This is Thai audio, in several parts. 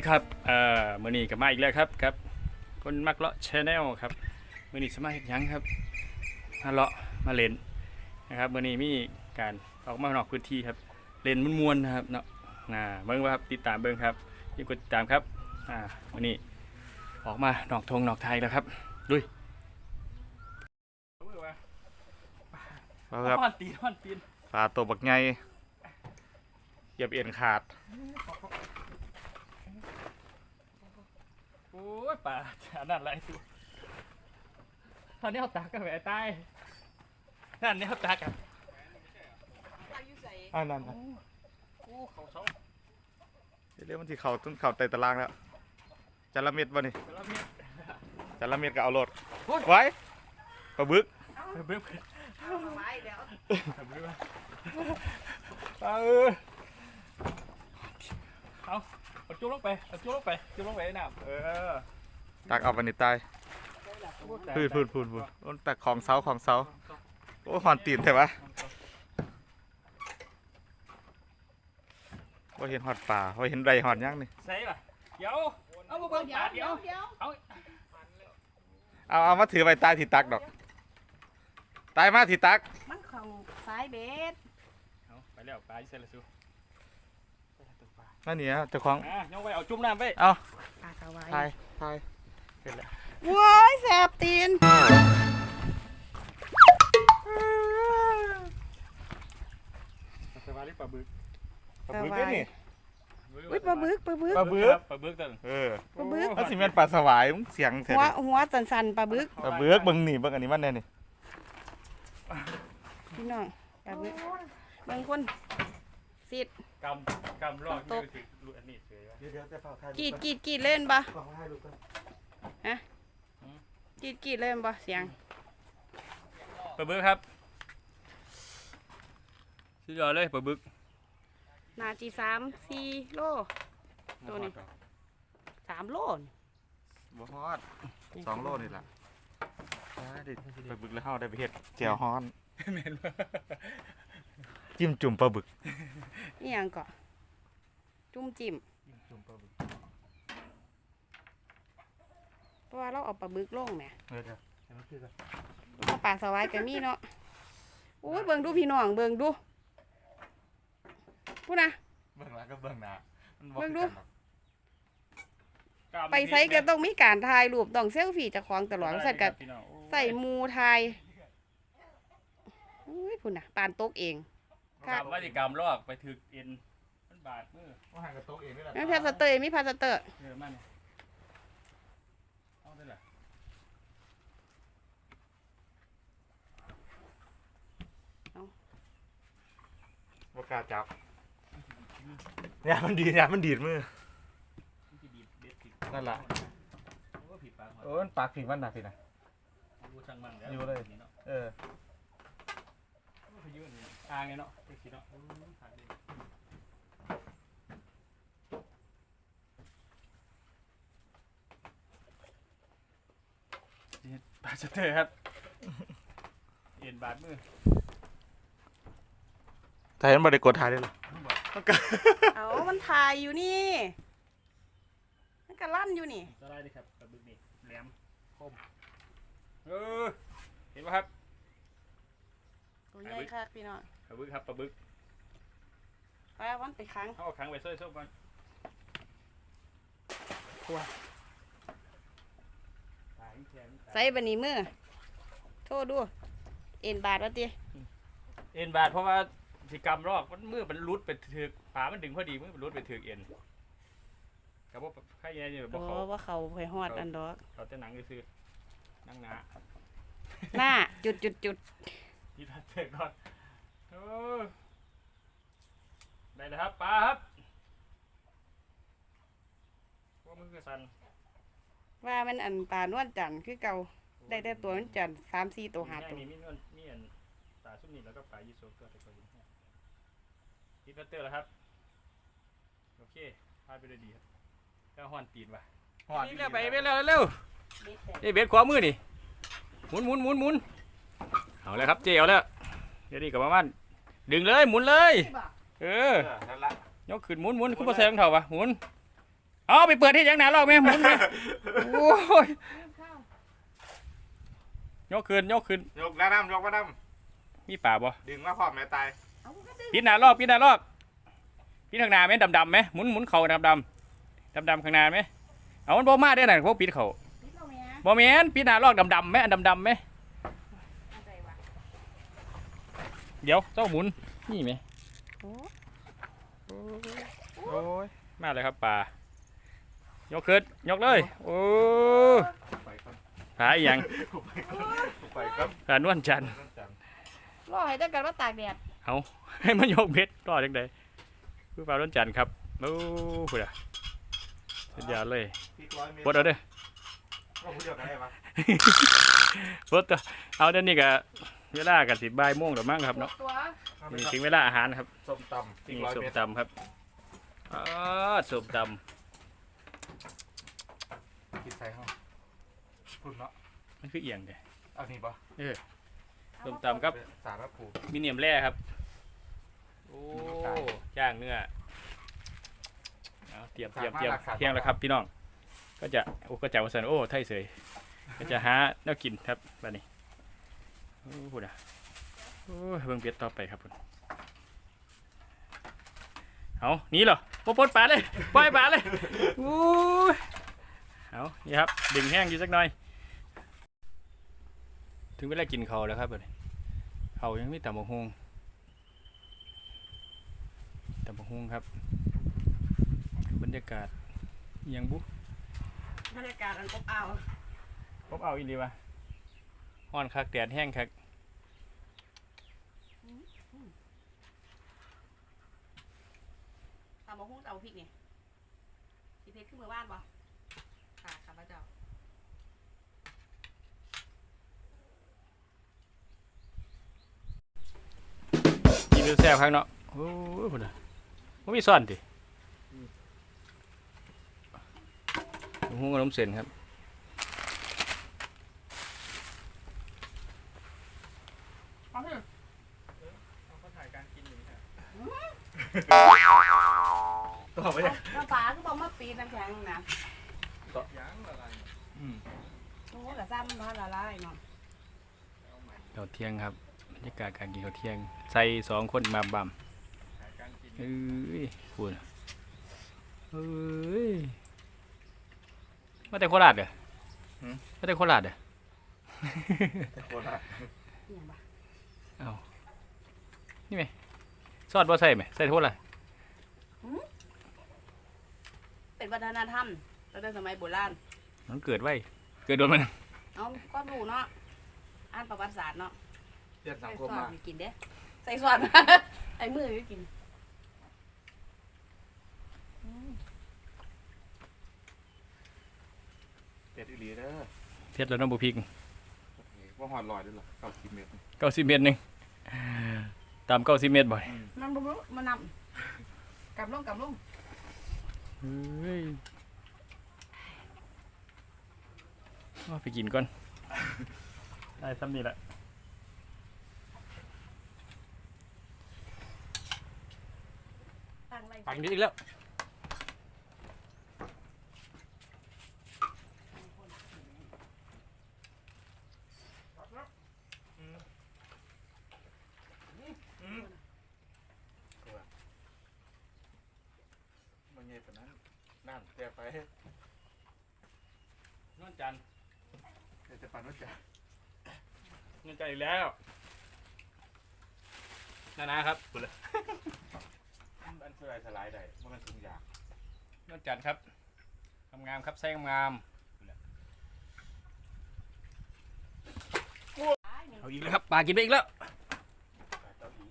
ดีครับ เอ่อมื้อนี้ก็มาอีกแล้วครับครับ คนมักเลาะชาแนลครับมื้อนี้สมาเฮ็ดหยังครับ มาเลาะมาเล่นนะครับมื้อนี้มีการออกมานอกพื้นที่ครับ เล่นมวนๆนะครับเนาะน่าเบิ่งว่าครับติดตามเบิ่งครับอย่ากดติดตามครับ อ่ามื้อนี้ออกมานอกทงนอกไทยแล้วครับลุยเอาครับฮอนตีนฮอนตีนปลาตัวบักไงเหยียบเอ็นขาด โอ้ยป่าอันนั้นไรตัวตอนนี้เอาตากกันแหวตายนั่นนี่เอาตากกันอันนั้นโอ้เขาสองเรียกมันที่เขาต้นเขาไตตารางแล้วจาระเม็ดบ่นี่แต่ละเมียจาระเม็ดก็เอาโลดโอ้ยไว้ปลาบึกเบิ้มไม้แล้วเบิ้มเออเอา เอาจุ๊บลงไปเอาจุ๊บลงไปจุ๊บลงไปในน้ำเออตักเอาวันนี้ตายพูดพูดพูดพูดโอ้ตักของเสาของเสาโอ้หอนตีนแต่ว่าว่าเห็นหอดป่าว่าเห็นไรหอดยังนี่ใส่ป่ะเดี๋ยวเอามาเบิ้งเดี๋ยปาวดเดี๋เดี๋ยยววเดี๋ยวเอาเอาเอามาถือไปตายที่ตักดอกตายมาที่ตัก มันเข่าสายเบ็ดเอาไปแล้วปลาอยู่ใส่ละสู นั่นนี่นะเจ้าของอะยกไว้เอาจุ่มน้ำไปเอาปลาสวายทายทายเสร็จแล้วว้ายแสบตีนสบายหรือปลาบึกปลาบึกเด้อนี่อุ้ยปลาบึกปลาบึก ปลาบึกปลาบึกตัวนึงเออปลาบึก ถ้าสิแม่นปลาสวายมึงเสียงเสร็จหัวหัวสันๆปลาบึก ปลาเบิกเบิ่งนี่เบิ่งอันนี้มันแน่นี่พี่น้องปลาบึกบางคนสิด กำกำรอดไม่ถึงรูอันนี้เสยเดี๋ยวเดี๋ยวจะเฝ้าถ่ายกรีดกรีดกรีดเล่นปะขอให้ลูกก่อนกรีดกรีดเล่นปะเสียงปลาบึกครับสุดยอดเลยปลาบึกนาจีสามสี่โลตัวนี้สามโลนบ่ฮอดสองโลนี่ล่ะได้ดิปลาบึกแล้วเฮาได้ไปเฮ็ดแจ่วฮ้อนแม่นบ่ จิ้มจุ่มปลาบึกนี่ยังก่อจุ่มจิ้มจุ่มปลาบึกเพราะว่าเราเอาปลาบึกลงแหมเออเดี๋ยวให้มันคือกันถ้าปลาสวายก็มีเนาะโอ้ยเบิ่งดูพี่น้องเบิ่งดูพูดนะ เบิ่งหลังก็เบิ่งหน้ามันเบิ่งดู คือกันหรอกไปไซก็ต้องมีการถ่ายรูปต้องเซลฟี่เจากของตลอดสัตว์กับ พี่น้องโอ้ยใส่หมูถ่ายอุ้ยพุ่นน่ะ ปานตกเอง ค่ะกำว่าสิกำลอกไปถึกเอ็นมันบาดมือว่าห่างกับโต๊ะเองนี่แหละมีพาสเตอร์มีพาสเตอร์เออมันเอาได้ล่ะบ่กล้าจับเนี่ยมันดีเนี่ยมันดีดมือ มันสิดีดเด็ดผิดนั่นล่ะ โอ้ผิดปากหอยโอ้มันปากสีมันน่ะสินะรู้ช่างมันแล้วอยู่เลยนี่เนาะเออโอ้ ยยืนนี่อ่างไงเนาะไปสิเนาะโอ้ยขาดเลยนี่ปลาสเตอร์ครับเอ็นบาดมือถ่ายมันบ่ได้กดถ่ายได้หรอเอามันถ่ายอยู่นี่ มันก็ลั่นอยู่นี่จะได้ดิครับกระบึกนี่แหลมคมเออเห็นไหมครับตัวใหญ่คักพี่น้อง ปลาบึกครับปลาบึกไปเอามันไปค้างเขาเอาขังไว้ซ้อยๆก่อนตายแข็งใส่บันนี้มือโทษดูเอ็นบาดวะติเอ็นบาดเพราะว่าสิกรรมรอกมันมือมันรุดไปถึกขามันดึงพอดีมือมันรุดไปถึกเอ็นกับว่าใครยังไงเนี่ยบโอ้อกเขาว่าเขาไปฮอดอันดอกเขาจะหนังซื้อๆนั่งหนาหน้าจุดจุดจุด ที่ทัดเสร็จก่อน เออได้เลยครับปลาครับว่ามือคือสันว่ามันอันปลานวลจันทร์คือเก่าได้แต่ตัวมันจันทร์สามสี่ตัวหาตัวมีมีมีมีอันปลาซุปนี่แล้วก็ปลายีโซตัวแต่ก็ยิงให้ติดพัตเตอร์แล้วครับ โอเคพาดไปได้ดีครับก็ฮอนตีนว่ะนี่เร็วไปเร็วเร็วเร็วนี่เบ็ดขวามือนี่หมุนหมุนหมุนหมุนเอาแล้วครับเจียวแล้วเดี๋ยวนี้กับประมาณ ดึงเลยหมุนเลย เออ นั่นละยกขึ้นหมุนหมุนคุณพ่อแซงเท่าวะหมุน เอาไปเปิดที่ยังหนาลอกไหมหมุนไหมโอ้ยยกขึ้นยกขึ้น ยกหน้าน้ำยกมาน้มีป่าบ่ำดึงมาพร้อมแม่ตายปิดหน้าลอกปิดหน้าลอกปิดข้างหน้าไหมดำดำๆไหมหมุนหมุนเข่าดำดำดำดำๆข้างหน้าไหมเอามันบ่มาได้อน่ะพวกปิดเข่าบ่แม่นปิดหน้าลอกดำดำๆไหมอันดำดำๆไหม เดี๋ยวเจ้าหมุนนี่ไหมโอ้ยมาเลยครับป่ายกขึ้นยกเลย โอ้ไปครับหาอีหยังไปครับหานวลจันทร์รอให้ได้กันว่าตากแดดเอาให้มันยกเบ็ดรอดจังไดคือฟ้านวลจันทร์ครับโอ้โหดอะสุดยอดเลยพี่ร้อยเมตรปลดเอาเด้อก็พูดเดียวกันได้ปะปลดตัวเอาเดี๋ยวนี้ก็ เวลากันสิบ่ายโมงแล้วมั้งครับเนาะตัวนี่ถึงเวลาอาหารครับส้มตำพี่นี่ร้อยส้มเมตรตำครับอ๋อส้มตกินใส่ห้องคุณเนาะำมันคือเอียงเด้เอานี่ปะส้มตำครับสารผูมีเนียมแร่ครับโอ้ตายย่างเนื้อเอาเตรียมเตรียมเตรียมสามารถรักษาเที่ยงแล้วครับพี่น้อง ก็จะโอ้ก็จะวัสันโอ้ไทยเสยก็จะหาแนวกินครับบัดนี้ โอ้โหนะโอ้ยเบิ่งเบียดต่อไปครับคุณเอาหนี่เหรอปปลดปลาเลยปล่อยปลาเลยโอ้ยเอานี่ครับดึงแห้งอยู่สักหน่อย ถึงเวลากินเขาวแล้วครับบัดนี้เขาวยังไม่ต่ำบกฮงต่ำบกฮงครับ บรรยากาศอิหยังบุบรรยากาศอันอบอ้าวพบเอาอีหลีวะ ฮ้อนคักแดดแห้งคักตำมะฮุ่งตำมะพริกนี่สิเพชรขึ้นมือบ้านบ่ค่ะข้าพเจ้ากินดูแซ่บคักเนาะโอ้ยพุ่นน่ะบ่มีซ่อนติหูขนมเส้นครับ เอาเถอะ ต่อไปเนี่ยน้ำปลาคือบอกมาปีนน้ำแข็งนะยังอะไรอืมโอ้กะซ้ำมาละลายเนาะข้าวเที่ยงครับบรรยากาศการกินข้าวเที่ยง ใส่สองคนมาบ่ำเอ้ยพุ่นเอ้ยมาแต่โคราชเหรอมาแต่โคราชเหรอแต่คนละอหย่างบ่นี่ไหม ซอสบ่ใส่ไหมใส่โทษละเป็นวัฒนธรรมตั้งแต่สมัยโบราณ มันเกิดไว้ เกิดโดนมันเอาก็รู้เนาะอ่านประวัติศาสตร์เนาะเรียนสัใส่งคซอมสมามีกินเด้ใส่ซอสไอ้มือมีกินเป็ดอีหลีเด้อเทียดแล้วน้ำบุพริกว่าหอดลอยด้วยเหรอเก้าสิบเมตรเก้าสิบเมตรหนึ่ง ตามเก้าสิบเมตรบ่อยมันบ่รู้มันนำกลับลงกลับลงเฮ้ยเอาไปกินก่อน ได้ซ้ำนี่แหละตั้งไร ปังนิดอีกแล้ว มันเงี้ย ปานนั้นนั่นแต่ไปนวลจันทร์แต่จะปันว่าจะนวลจันทร์อีกแล้วนานาครับอันเสื้อสลายได้มันเป็นถุงยางนวลจันทร์ครับงามๆครับใส่งามๆเอาอีกแล้วครับปลากินไปอีกแล้ว แต่เกาหลี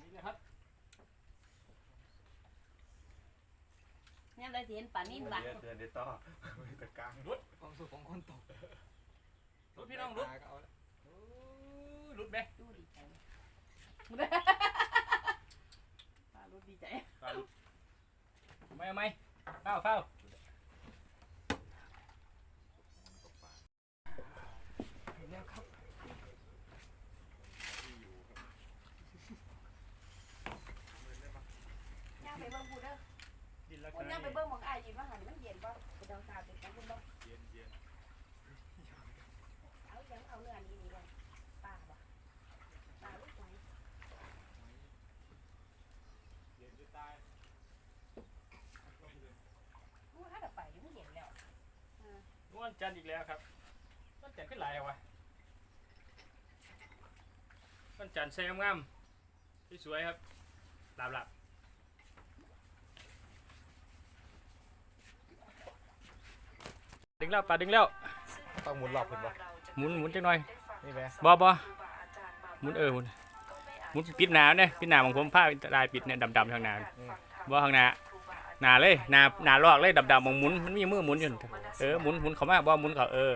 นี่นะครับ เนี่ยได้สิเห็นปลานิ่มละเดือนเดือนเดต่อไม่ตะกลางรถความสุขของคนตกรุดพี่น้องรุดก็เอาละรุดไหมดูดีใจปลารู้ดีใจปลารุดไม่เอาไหมเฝ้าเฝ้า คุณยังไปเบิ่งหมองอ้ายกินว่าหันมันเย็นบ่ะไปดองตาติดกันคุณบ่เย็นเย็นเอายังเอาเนื้อนี้นี่เลยปลาบ่ปลาลูกไหนจะตายกูถ้าจะไปอยู่มันเย็นแล้วนวลจันอีกแล้วครับนวลจันขึ้นหลายแล้ววะนวลจันทร์ใส่งามสวยๆครับหลับหลับ ดึงแล้วปลาดึงแล้วต้องหมุนรอบขึ้นวะหมุนหมุนจังหน่อยนี่ไหมบ่บ่หมุนเออหมุนหมุนปิดหนาเนี่ยปิดหนาของผมผ้าลายปิดเนี่ยดำๆทางหนาบ่ข้างหน้าหนาเลยหนาหนาลอกเลยดำๆมองหมุนมันมีมือหมุนอยู่นั่นเออหมุนหมุนเขามาบ่หมุนเขาเออ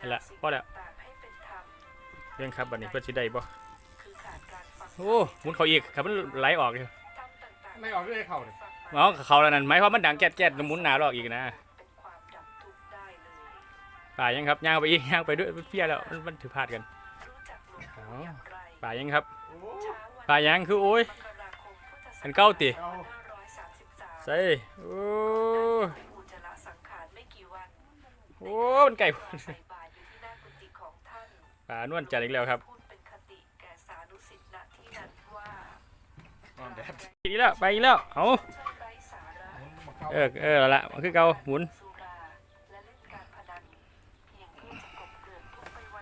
นั่นแหละพอแล้วเรื่องครับบัดนี้เพื่อสิได้บ่โอ้หมุนเขาอีกครับมันไหลออกอยู่ไม่ออกด้วยเข่าเนี่ยอ๋อเขาแล้วนั่นหมายความว่ามันดังแก๊ดแก๊ดหมุนหนาลอกอีกนะ ป่ายังครับย่างไปอีกย่างไปด้วยเพี้ยแล้วมันมันถือพลาดกันอ๋อป่ายังครับโอ้ป่ายังคือโอ้ยอันเก้าติเอาใส่โอ้โอ้มันไก่ป่านวลจันทร์อีกแล้วครับนอนแดดอีกแล้วไปอีกแล้วเอาหมุนมาเข้าเออเออเอาละมันคือเก่าหมุน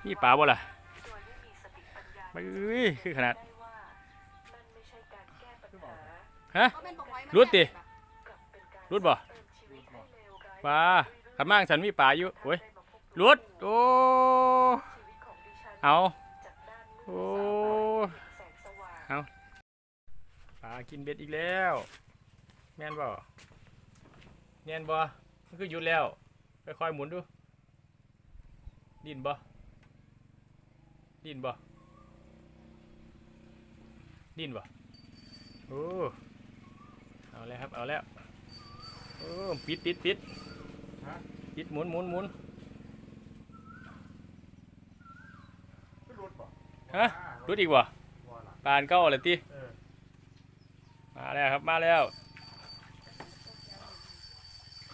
นี่ป่าบ่ล่ะไปเอ้ยคือขนาดฮะรุดติรุดบ่ปลาขับมั่งฉันมีป่าอยู่โอ้ยรุดโอ้เอาโอ้เอาปลากินเบ็ดอีกแล้ว แม่นบ่แม่นบ่มันคือหยุดแล้วค่อยๆหมุนดูดินบ่ ดินบ่ดินบ่โอ้เอาแล้วครับเอาแล้วโอ้ปิดปิดปิดฮะปิดหมุนหมุนหมุนขึ้นรถป่ะฮะรุดอีกบ่ว่าล่ะปานเก้าเลยติเออมาแล้วครับมาแล้ว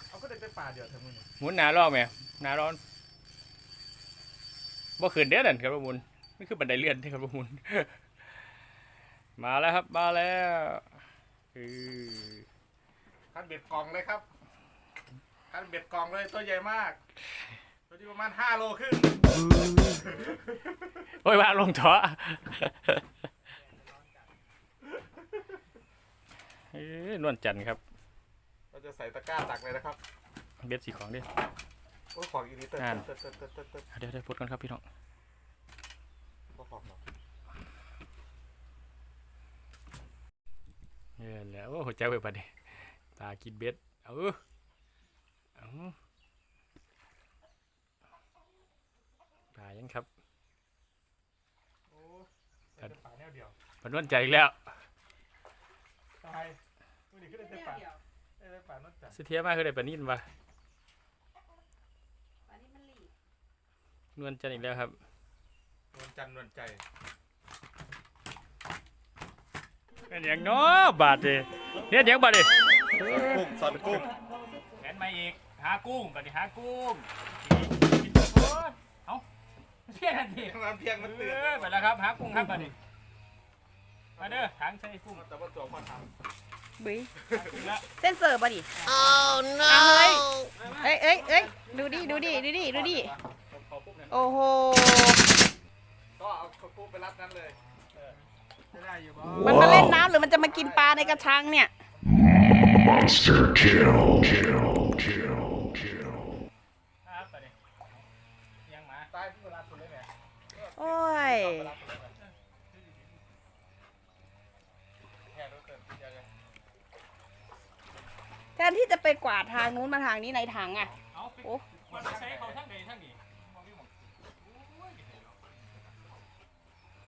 เอาก็ได้ไปป่าเดียวเท่ามึงนี่หมุนหนาลอกไหมหนาร้อนบ่ขึ้นเด้อนั่นครับบ่หมุน นี่คือบันไดเลื่อนที่ครับบ่หมุนมาแล้วครับ มาแล้วอือคันเบ็ดกองเลยครับคันเบ็ดกองเลยตัวใหญ่มาก ตัวที่ประมาณห้าโลครึ่งโอ้ยว่าลงท้อเอ้ยนวลจันทร์ครับ เราจะใส่ตะกร้าตักเลยนะครับ เบ็ดสีของดิโอ้ยของอีนี้เติร์อ่านดเติร์ดเติร์ดเติร์ดเติร์ดเติร์ดเดี๋ยวเดี๋ยวพูดกันครับพี่น้อง บ่ของหรอกเออแล้วโอ้หัวใจเปิดปัดดิตากินเบ็ดเอาเอาตายังครับโอ้ยใส่แต่ป่าแนวเดียวปนวนใจอีกแล้วตายมือนี้ขึ้นได้แต่ป่าได้แต่ป่านอกจากสุเทียมากคือได้ปานนินวะอันนี้มันหลีนวลจันทร์อีกแล้วครับน วลจันทร์นวลใจเป็นอย่างน้อบาดเลยเนี่ยเดี๋ยวบาดเลยกุ้งสอนกุ้งแขนมาอีกหากุ้งบาดดิหากุ้งเอาเพี้ยนทันทีน้ำเพียงมันเอเตือนอไปแล้วครับหากุ้งครับบาดดิมาเด้อทางใส่กุ้งแต่ว่าตัวพ่อทบุ้ยกุ้งละเส้นเสิร์ฟบ่ดิ oh no เอ้ยเอ้ยเอ้ยเอ้ยดูดิ ดูดิ ดูดิ ดูดิขอปุ๊บนั่นโอ้โหำ ก็เอาข้าวกุ้งไปรับนั้นเลยจะได้อยู่บ่มันมาเล่นน้ำหรือมันจะมากินปลาในกระชังเนี่ย Monster kill. Kill. Kill. Kill. ครับบาดดิยังมาตายที่เวลาคุณเลยเนี่ยโอ้ยเวลาคุณเลยเนี่ยแค่รู้เกินเดี๋ยวเลยแทนที่จะไปกวาดทางนู้นมาทางนี้ในถังอะ เอาไปโอ้ มันใช้เขาท